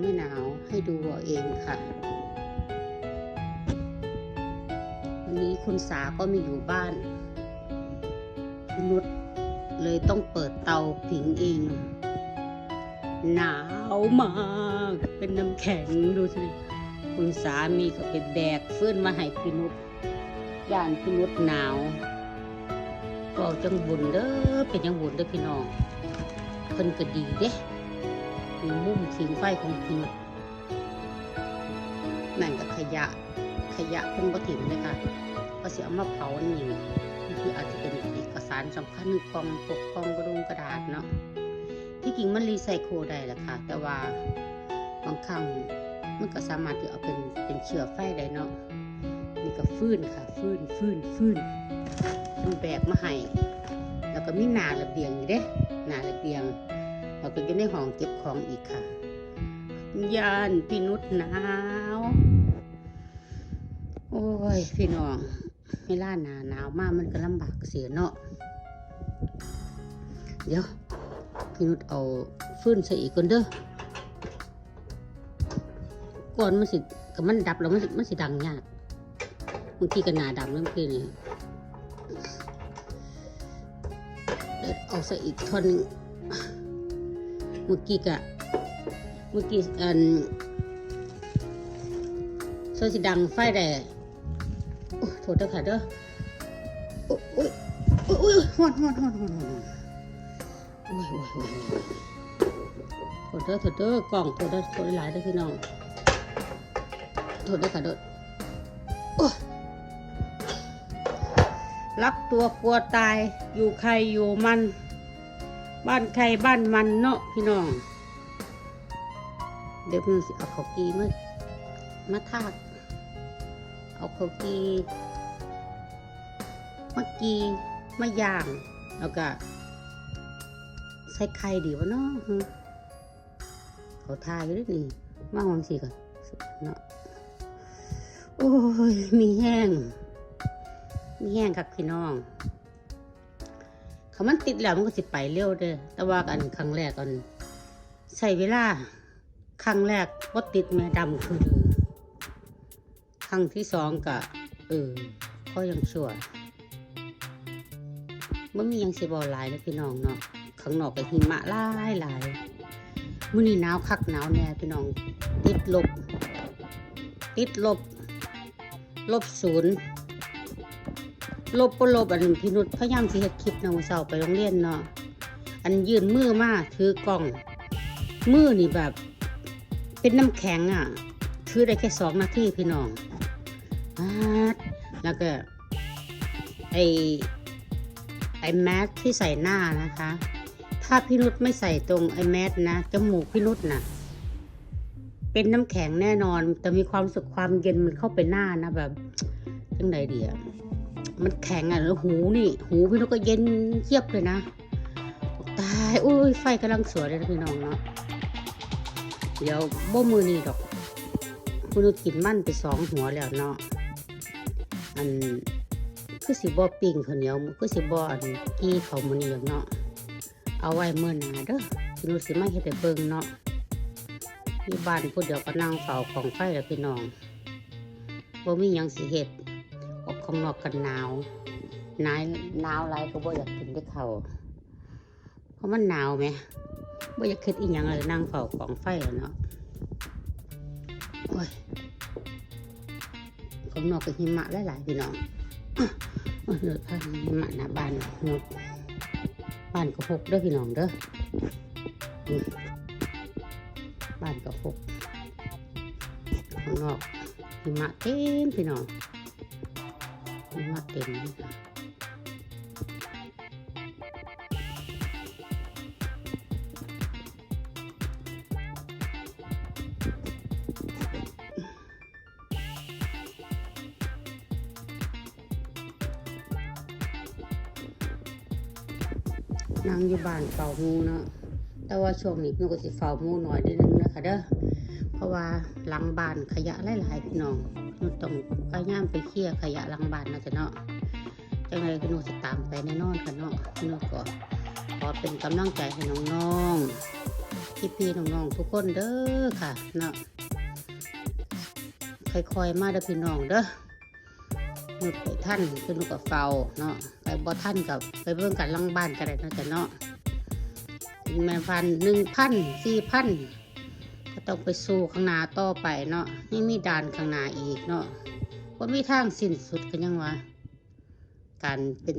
ไม่หนาวให้ดูเอาเองค่ะ วันนี้คุณสาก็ไมีอยู่บ้านพี่นุชเลยต้องเปิดเตาผิงเอง หนาวมากเป็นน้ำแข็งดูสิคุณสามีก็ไปแบกฟื้นมาให้พี่นุชย่านพี่นุชหนาวก็จังบุญเด้อเป็นจังบุญเด้อพี่น้องเพิ่นก็ดีเด้ มีมุมสิงไฟของพี่นุชนั่นก็ขยะขยะเพิ่นบ่ถิ่มเลยค่ะก็สิเอามาเผาอันนี้ที่อาจจะเป็นเอกสารสำคัญกล่องปกกองกระดงกระดาษเนาะที่จริงมันรีไซเคิลได้แหละค่ะ แต่ว่าบางครั้งมันก็สามารถที่เอาเป็นเป็นเชื้อไฟได้เนาะนี่ก็ฟื้นค่ะฟื้นฟื้นฟื้นมันแบกมาให้แล้วก็มีหนาระเบียงอยู่เด้หนาระเบียง เราก็อยู่ในห้องเก็บของอีกค่ะยานพี่นุชหนาวโอ้ยพี่น้องไม่ล่าหนาหนาวมากมันก็ลำบากเสียเนาะเดี๋ยวพี่นุชเอาฟื้นใส่อีกคนเด้อก่อนมันสิกับมันดับแล้วมันสิมันสิดังยากบางทีก็หนาดำเริ่มขึ้นนี่เดี๋ยวเอาใส่อีกท่อนหนึง มื่อกี้กะเมื่อกี้อันโซสิดังไฟได้โอ้โทษเด้อค่ะเด้อโอ้ยโอ้ยโอ้ยโอ้ยฮอนฮอนฮอนฮอนฮอนโอ้ยโอ้ยโอ้ยโอ้ยโทษเด้อโทษเด้อกล่องโทษเด้อโทษหลายเด้อพี่น้องโทษเด้อค่ะเด้อโอ้ยรักตัวกลัวตายอยู่ใครอยู่มัน บ้านใครบ้านมันเนาะพี่น้อง เดี๋ยวพี่สิเอาข้าวกีมามาทากเอาข้าวกีมากีมาย่าง แล้วก็ใส่ไข่ดีวะเนาะเขาทาอยู่ด้วยนี่มาหอมสิก่อนเนาะโอ้ย มีแห้ง มีแห้งครับพี่น้องามันติดแล้วมันก็สิไปเร็วเด้อแต่ว่ากันครั้งแรกกันใช้เวลาครั้งแรกว่าติดแม่ดำคือครั้งที่สองก็เออก็ยังชั่วมันมียังสิบอลายนะพี่น้องเนาะข้างนอกก็หิมะลายหลายมื้อนี้หนาวคักหนาวแน่พี่น้อง ติดลบ ติดลบ ลบศูนย์ ลบปลบอันพี่นุชพยายามสิเฮ็ดคลิปเนาะมื้อเช้าไปโรงเรียนเนาะอันยื่นมือมาถือกล้อง มือนี่แบบ เป็นน้ำแข็งอะถือได้แค่สองนาทีพี่น้องอาแล้วก็ไอไอแมสที่ใส่หน้านะคะ ถ้าพี่นุชไม่ใส่ตรงไอแมสนะจมูกพี่นุชนะเป็นน้ำแข็งแน่นอน แต่มีความสึกความเย็นมันเข้าไปหน้านะแบบจังไดเดียว มันแข็งอะแล้วหูนี่ หูพี่นุชก็เย็นเยียบเลยนะตายอุ้ยไฟกำลังสวยเลยนะพี่น้องเนาะเดี๋ยวบ่มือนี่ดอก คุณกินมั่นไปสองหัวแล้วเนาะอันคือสิบ่ปิ้งข้าวเหนียวคือสิบ่อันกี้เขามื้อนี้หรอกเนาะเอาไว้เมื้อนาเด้อคุณนุสิมาเฮ็ดเบิ่งเนาะอยู่บ้านผู้เดียวก็นั่งเฝ้าของไฟแล้วพี่น้องบ่มียังสิเฮ็ด ข้างนอกกันหนาวหนาวหนาวหลายก็บ่อยากกินได้เขาเพราะมันหนาวไหมบ่อยากคิดอีหยังเลยนั่งเฝ้าของไฟแล้วเนาะโอ้ยข้างนอกก็หิมะหลายๆพี่น้องเลือดข้างหิมะหน้าบ้านหมดบ้านก็หกเด้อพี่น้องเด้อบ้านก็หกข้างนอกหิมะเต็มพี่น้อง หิมะเต็มเลยค่ะนั่งอยู่บ้านเฝ้าหมูเนาะ แต่ว่าช่วงนี้มันก็สิเฝ้าหมูหน่อยนิดนึงนะคะเด้อ เพราะว่าหลังบ้านขยะหลายๆพี่น้อง มันต้องพยายามไปเคลียร์ขยะหลังบ้านนะจ้ะเนาะจังไรก็หนูจะตามไปแน่นอนค่ะเนาะหนูก็ขอเป็นกำลังใจให้น้องๆพี่ๆน้องๆทุกคนเด้อค่ะเนาะค่อยๆมาเด้อพี่น้องเด้อหนุดไปท่านคือนุดกับเฝ้าเนาะไปบ่ท่านกับไปเบิ่งกันลังบ้านกันได้เนะจ้ะเนาะแม่พันหนึ่งพันสี่พัน ต้องไปสู้ข้างหน้าต่อไปเนาะยังมีด่านข้างหน้าอีกเนาะว่ามีทางสิ้นสุดกันยังวะการเป็น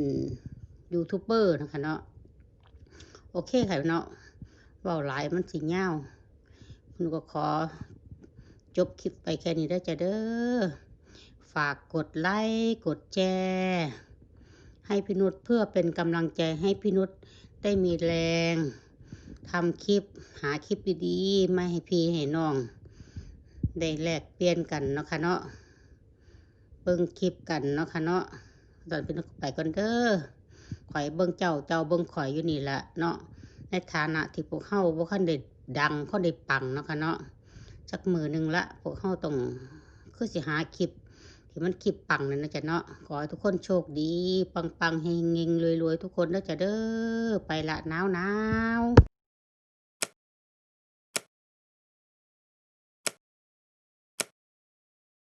ยูทูบเบอร์นะคะเนาะโอเคค่ะเนาะเบาหลายมันสิเงาวคุณก็ขอจบคลิปไปแค่นี้ได้จ้ะเด้อฝากกดไลค์กดแชร์ให้พี่นุชเพื่อเป็นกำลังใจให้พี่นุชได้มีแรง ทำคลิปหาคลิปดีๆมาให้พี่ให้น้อง ได้แลกเปลี่ยนกันเนาะค่ะเนาะเบิ่งคลิปกันเนาะค่ะเนาะตอนพี่นุชไปก่อนเด้อข่อยเบิ่งเจ้าเจ้าเบิ่งข่อยอยู่นี่แหละเนาะในฐานะที่พวกเฮาบ่คันได้ดังเขาได้ปังเนาะค่ะเนาะสักมือหนึ่งละพวกเฮาต้องคือสิหาคลิปที่มันคลิปปังนั่นนะจ๊ะเนาะขอให้ทุกคนโชคดี ปังๆเฮงๆรวยๆทุกคนนะจ๊ะเด้อไปละหนาวๆ